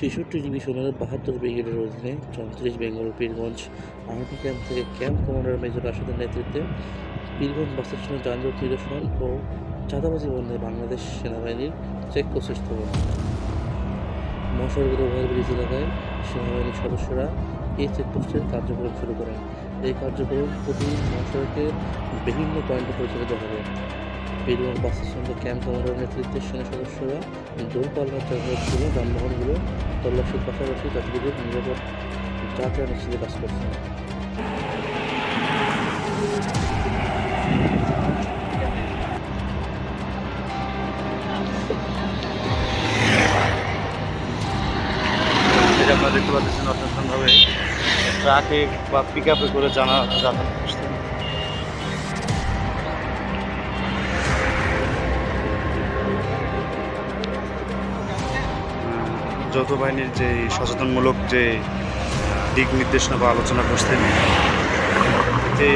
ছেষট্টি ডিভিশনের বাহাত্তর ব্রিগেডের অধীনে চৌত্রিশ বেঙ্গল, পীরগঞ্জ আর্মি ক্যাম্প থেকে ক্যাম্প কমান্ডার মেজর রাশেদের নেতৃত্বে পীরগঞ্জ বাস স্টেশনের যানজট নিরসন ও চাঁদাবাজি বন্ধে বাংলাদেশ সেনাবাহিনীর চেক স্থাপন মহাসড়কের ওভারব্রিজ এলাকায় সেনাবাহিনীর সদস্যরা এই চেকপোস্টের কার্যক্রম শুরু করেন। এই কার্যক্রম প্রতি মহাসড়কে বিভিন্ন পয়েন্টে পরিচালিত হবে। পীরগঞ্জ বাসের সঙ্গে ক্যাম্প কমান্ডার নেতৃত্বে সেনা সদস্যরা দূরপাল্লার জন্য যানবাহনগুলো তল্লাশির পাশাপাশি যাত্রীদের নিরাপদ যাত্রা নিশ্চিত কাজ করছেন আপনারা দেখতে পাচ্ছেন অসাধারণভাবে ট্রাকে বা পিক আপে করে জানা যাতায়াত করছে। যৌথ বাহিনীর যে সচেতনমূলক যে দিক নির্দেশনা বা আলোচনা করছেন, যে